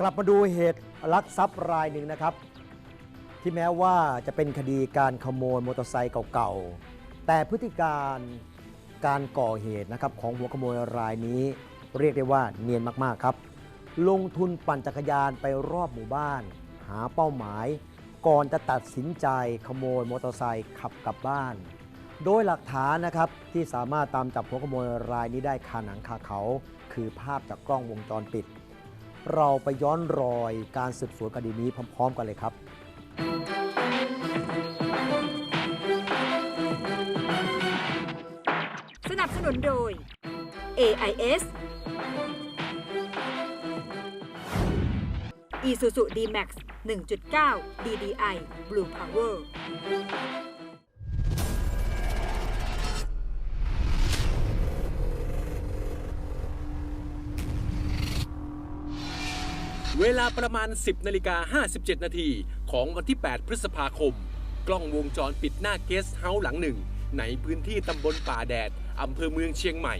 กลับมาดูเหตุลักทรัพย์รายหนึ่งนะครับ ที่แม้ว่าจะเป็นคดีการขโมยมอเตอร์ไซค์เก่าๆ แต่พฤติการการก่อเหตุนะครับของหัวขโมยรายนี้ เรียกได้ว่าเนียนมากๆครับ ลงทุนปั่นจักรยานไปรอบหมู่บ้าน หาเป้าหมาย ก่อนจะตัดสินใจขโมยมอเตอร์ไซค์ขับกลับบ้าน โดยหลักฐานนะครับที่สามารถตามจับหัวขโมยรายนี้ได้คาหนังคาเขา คือภาพจากกล้องวงจรปิด เราไปย้อนรอยการสืบสวนคดีนี้พร้อม ๆ กันเลยครับ สนับสนุนโดย AIS Isuzu D-Max 1.9 DDI Blue Power เวลาประมาณ 10นาฬิกา57 นาทีของวันที่ 8 พฤษภาคม กล้องวงจรปิดหน้าเกสเฮาส์หลังหนึ่ง ในพื้นที่ตำบลป่าแดดอำเภอเมืองเชียงใหม่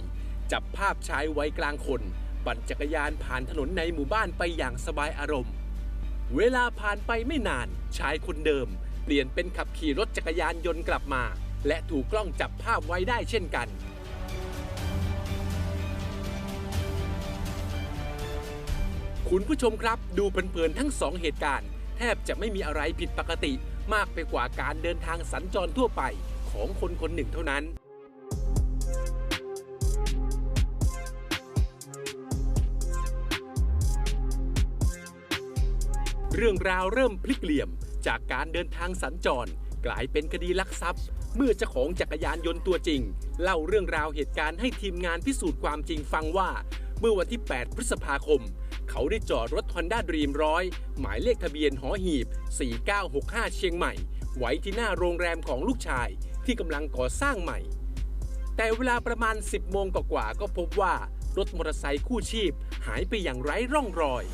จับภาพชายวัยกลางคนปั่นจักรยานผ่านถนนในหมู่บ้านไปอย่างสบายอารมณ์ เวลาผ่านไปไม่นานชายคนเดิม เปลี่ยนเป็นขับขี่รถจักรยานยนต์กลับมา และถูกกล้องจับภาพไว้ได้เช่นกัน คุณผู้ชมครับ ดูเพลินๆทั้งสองเหตุการณ์ แทบจะไม่มีอะไรผิดปกติ มากไปกว่าการเดินทางสัญจรทั่วไปของคนคนหนึ่งเท่านั้น เรื่องราวเริ่มพลิกเหลี่ยมจากการเดินทางสัญจร กลายเป็นคดีลักทรัพย์ เมื่อเจ้าของจักรยานยนต์ตัวจริง เล่าเรื่องราวเหตุการณ์ให้ทีมงานพิสูจน์ความจริงฟังว่า เมื่อวันที่ 8 พฤษภาคม เขาได้จอดรถ Honda Dream ร้อยหมายเลขทะเบียนหอหีบ 4965 เชียงใหม่ ไว้ที่หน้าโรงแรมของลูกชายที่กำลังก่อสร้างใหม่ แต่เวลาประมาณ 10 โมงกว่าก็พบว่ารถมอเตอร์ไซค์คู่ชีพหายไปอย่างไร้ร่องรอย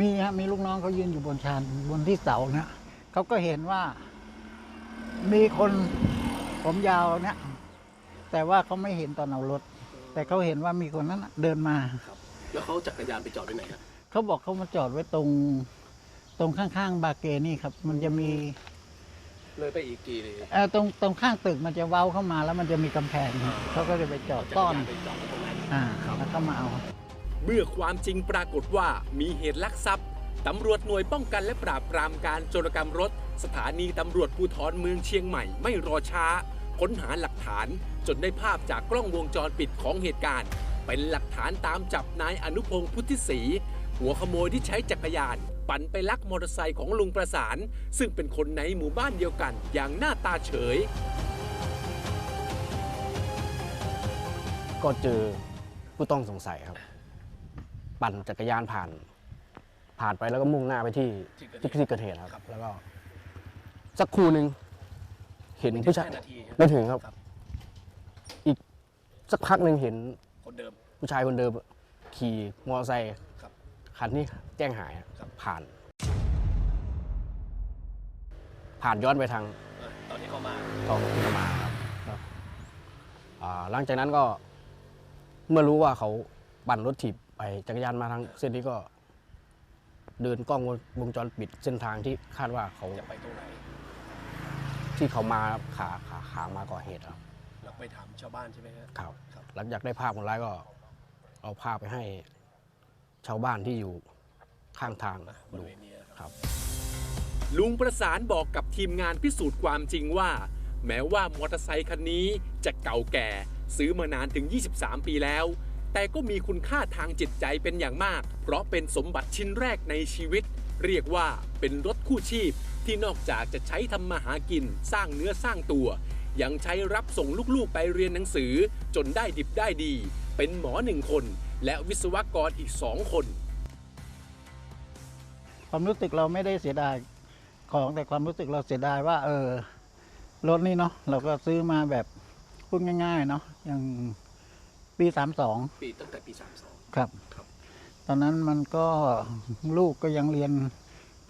มีฮะมีลูกน้องเขายืนอยู่บนชานบนที่เสาเนี่ยเขาก็เห็นว่า มีคน ผมยาวเนี่ยแต่ว่าเขาไม่เห็นตอนเอารถ แต่เขาเห็นว่ามีคนนั้นน่ะเดินมา แล้วเขาจักรยานไปจอดไว้ไหนครับเขาบอกเขามาจอดไว้ตรง ตรงข้างๆ บาเกนี่ครับ มันจะมีเลยไปอีกกี่เลยเอ่อตรงตรงข้างตึกมันจะเว้าเข้ามาแล้วมันจะมีกำแพงเขาก็จะไปจอดจักรต้อน ยานไปจอดไว้ตรงนั้น อ่าแล้วก็มาเอา เมื่อความจริงปรากฏว่ามีเหตุลักทรัพย์ ตำรวจหน่วยป้องกันและปราบปรามการโจรกรรมรถ สถานีตำรวจภูธรเมืองเชียงใหม่ไม่รอช้า ค้นหาหลักฐานจนได้ภาพจากกล้องวงจรปิดของเหตุการณ์ เป็นหลักฐานตามจับนายอนุพงศ์พุทธิศรีหัวขโมยที่ใช้จักรยาน ปั่นไปลักมอเตอร์ไซค์ของลุงประสาน ซึ่งเป็นคนในหมู่บ้านเดียวกันอย่างหน้าตาเฉย ก็เจอผู้ต้องสงสัยครับ ปั่นจักรยานผ่าน ผ่านไปแล้วก็มุ่งหน้าไปที่ที่ที่เกิดเหตุครับ แล้วก็ สักครู่หนึ่งเห็นผู้ชายแค่นาทีใช่ไหมไม่ถึงครับครับ อีกสักพักหนึ่งเห็นคนเดิม ผู้ชายคนเดิม ขี่มอเตอร์ไซค์ครับคันที่แจ้งหายอะครับผ่าน ผ่านย้อนไปทางเออตอนที่เขามากองพิมาครับครับอ่าหลังจากนั้นก็เมื่อรู้ว่าเขาปั่นรถถีบไปจักรยานมาทางเส้นนี้ก็ เดินกล้องวงจรปิดเส้นทางที่คาดว่าเขาจะไปตรงไหน ที่เขามาครับขาขาขามาก่อเหตุครับเราไปถามชาวบ้านใช่ไหมฮะครับครับ หลังจากได้ภาพคนร้ายก็ เอาภาพไปให้ชาวบ้านที่อยู่ข้างทางนะบดูริเวณนี้นะครับครับ ลุงประสานบอกกับทีมงานพิสูจน์ความจริงว่า แม้ว่ามอเตอร์ไซคันนี้จะเก่าแก่ ซื้อมานานถึง 23 ปีแล้ว แต่ก็มีคุณค่าทางจิตใจเป็นอย่างมาก เพราะเป็นสมบัติชิ้นแรกในชีวิต เรียกว่าเป็นรถคู่ชีพ ที่นอกจากจะใช้ทำมาหากินสร้างเนื้อสร้างตัว ยังใช้รับส่งลูกๆไปเรียนหนังสือ จนได้ดิบได้ดี เป็นหมอหนึ่งคน และวิศวกรอีกสองคน ความรู้สึกเราไม่ได้เสียดายของแต่ความรู้สึกเราเสียดายว่า เออรถนี่เนาะเราก็ซื้อมาแบบพูดง่าย ๆ เนาะอย่าง ปีสามสองปีตั้งแต่ปี32ครับ ครับตอนนั้นมันก็ลูกก็ยังเรียน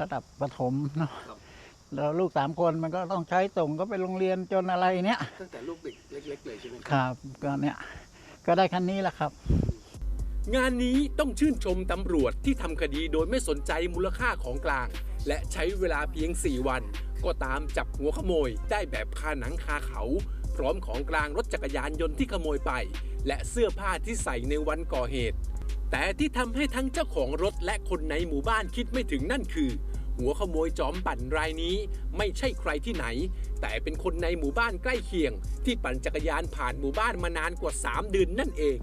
ระดับประถมเนาะครับแล้วลูกสามคนมันก็ต้องใช้ส่งก็ไปโรงเรียนจนอะไรเนี้ยตั้งแต่ลูกเด็กเล็ก ๆ เลยใช่ไหมครับ ก็เนี่ยก็ได้คันนี้แหละครับ งานนี้ต้องชื่นชมตำรวจที่ทำคดีโดยไม่สนใจมูลค่าของกลาง และใช้เวลาเพียง 4 วัน ก็ตามจับหัวขโมยได้แบบคาหนังคาเขา พร้อมของกลางรถจักรยานยนต์ที่ขโมยไป และเสื้อผ้าที่ใส่ในวันก่อเหตุ แต่ที่ทำให้ทั้งเจ้าของรถและคนในหมู่บ้านคิดไม่ถึงนั่นคือ หัวขโมยจอมปั่นรายนี้ไม่ใช่ใครที่ไหน แต่เป็นคนในหมู่บ้านใกล้เคียง ที่ปั่นจักรยานผ่านหมู่บ้านมานานกว่า 3 เดือนนั่นเอง